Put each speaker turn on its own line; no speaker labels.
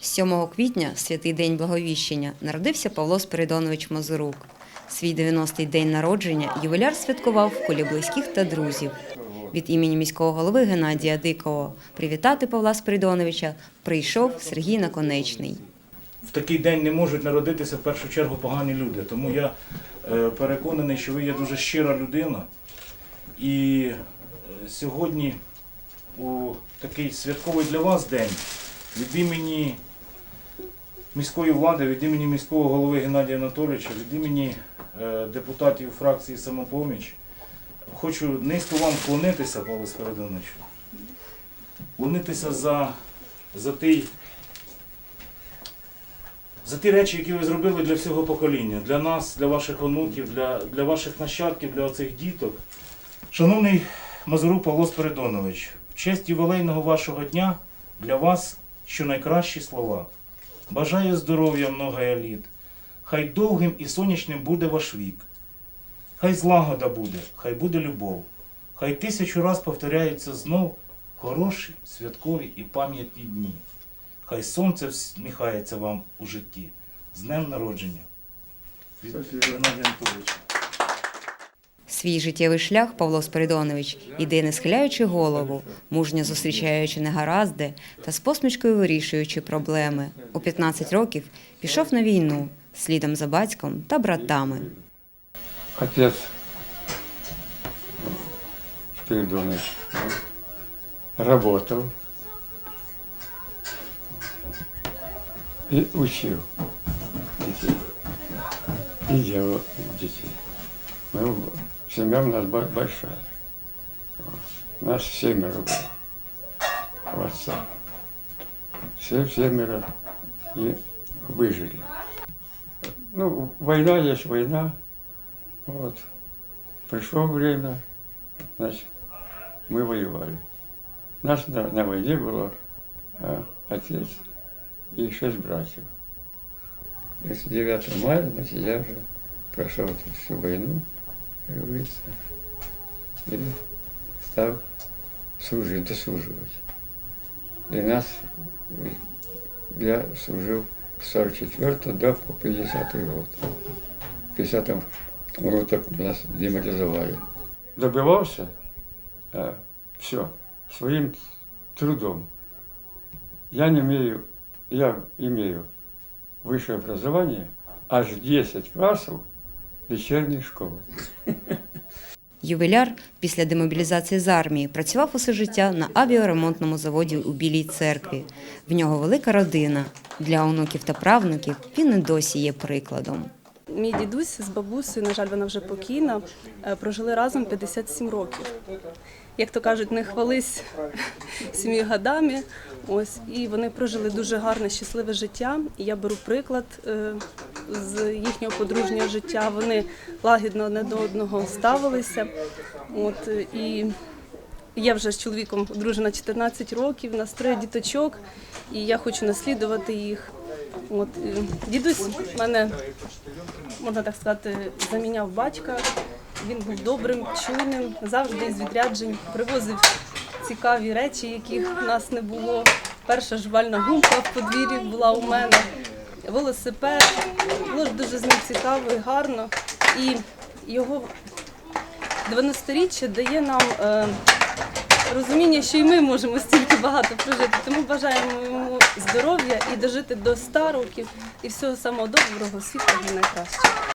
Сьомого квітня, святий день Благовіщення, народився Павло Спиридонович Мазурук. Свій 90-й день народження ювіляр святкував в колі близьких та друзів. Від імені міського голови Геннадія Дикого привітати Павла Спиридоновича прийшов Сергій Наконечний.
в такий день не можуть народитися в першу чергу погані люди. Тому я е, переконаний, що ви є дуже щира людина. І е, сьогодні такий святковий для вас день від імені міської влади, від імені міського голови Геннадія Анатолійовича, від імені е, депутатів фракції Самопоміч хочу низько вам вклонитися, Павло Спиридоновичу. Вклонитися за, за той за ті речі, які ви зробили для всього покоління, для нас, для ваших онуків, для, для ваших нащадків, для оцих діток. Шановний Мазурук Павло Спиридонович, в честь ювілейного вашого дня для вас щонайкращі слова. Бажаю здоров'я много літ. Хай довгим і сонячним буде ваш вік. Хай злагода буде, хай буде любов. Хай тисячу раз повторяються знов хороші, святкові і пам'ятні дні. Хай сонце всміхається вам у житті. З днем народження. Від Геннадія Анатолійовича.
Свій життєвий шлях Павло Спиридонович іде не схиляючи голову, мужньо зустрічаючи негаразди та з посмішкою вирішуючи проблеми. У 15 років пішов на війну слідом за батьком та братами.
Отец Спиридонович учил детей. И делал детей. Мы, семья у нас большая. Вот. Нас семеро было у отца. Все семеро и выжили. Ну, война есть война. Вот. Пришло время, значит, мы воевали. Нас на, на войне было а, отец и шесть братьев. И с 9 мая, значит, я уже прошел всю войну, как говорится, и стал служить, дослуживать. И нас, э, я служил с 44 до по 50 год. В 50 вот так нас демобилизовали. Добивался все своим трудом. Я не имею, я имею высшее образование аж 10 классов вечерней школы.
Ювіляр після демобілізації з армії працював усе життя на авіаремонтному заводі у Білій церкві. В нього велика родина. Для онуків та правнуків він і досі є прикладом.
Мій дідусь з бабусею, на жаль, вона вже покійна, е, прожили разом 57 років. Як то кажуть, не хвались сім'ї годами. Ось і вони прожили дуже гарне, щасливе життя. І я беру приклад е, з їхнього подружнього життя. Вони лагідно одне до одного ставилися. От е, і я вже з чоловіком одружена 14 років, нас троє діточок, і я хочу наслідувати їх. От дідусь мене, можна так сказати, заміняв батька. Він був добрим, чуйним, завжди з відряджень привозив цікаві речі, яких в нас не було. Перша жувальна гумка в подвір'ї була у мене, велосипед. Було дуже з ним цікаво і гарно. І його 90-річчя дає нам е, розуміння, що і ми можемо стільки багато прожити. Тому бажаємо йому здоров'я і дожити до 100 років і всього самого доброго, світу і найкращого.